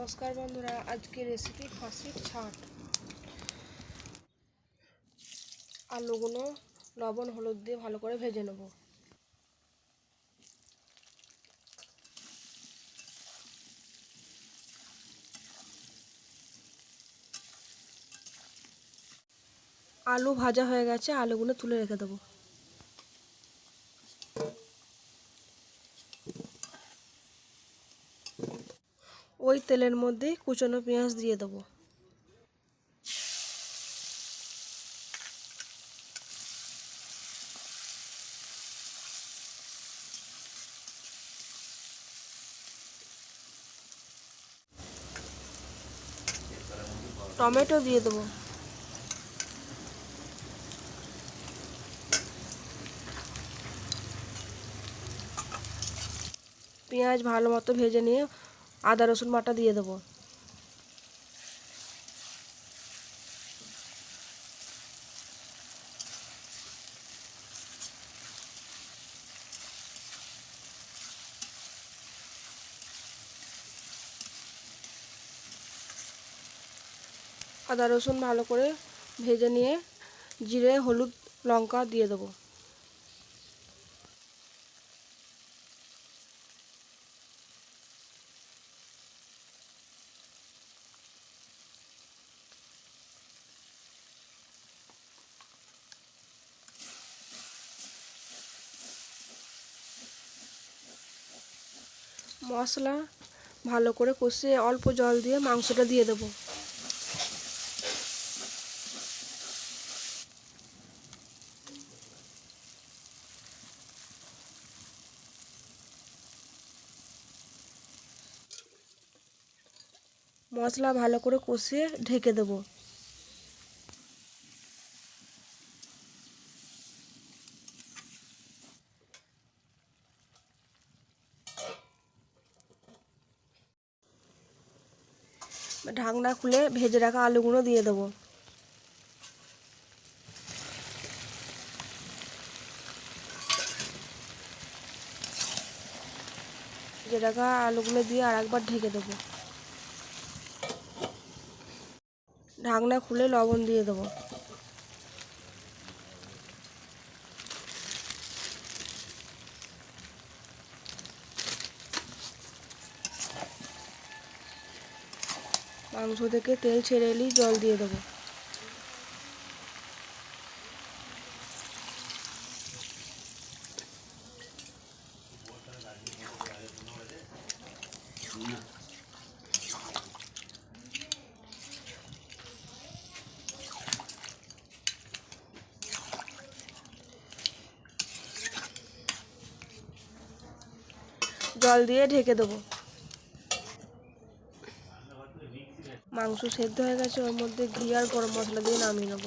নমস্কার বন্ধুরা আজকে রেসিপি খাসির ছাট। আলুগুলো লবণ, হলুদ দিয়ে ভালো করে ভেজে নেব। আলু ভাজা হয়ে গেছে, আলুগুলো তুলে রেখে দেবো। ওই তেলের মধ্যে কুচনো পেঁয়াজ দিয়ে দেবো। টমেটো দিয়ে দেবো। পেঁয়াজ ভালো মতো ভেজে নিয়ে আদা, রসুন বাটা দিয়ে দেবো। আদা, রসুন ভালো করে ভেজে নিয়ে জিরে, হলুদ, লঙ্কা দিয়ে দেবো। মশলা ভালো করে কষিয়ে অল্প জল দিয়ে মাংসটা দিয়ে দেবো। মশলা ভালো করে কষিয়ে ঢেকে দেবো। ঢাকনা খুলে ভেজে রাখা আলুগুলো দিয়ে দেবো। ভেজে রাখা আলুগুলো দিয়ে আর একবার ঢেকে দেবো। ঢাকনা খুলে লবণ দিয়ে দেবো। মাংস থেকে তেল ছেড়ে এলেই জল দিয়ে দেবো। জল দিয়ে ঢেকে দেবো। মাংস সেদ্ধ হয়ে গেছে ওর মধ্যে ঘি আর গরম মশলা দিয়ে নামিয়ে নেব।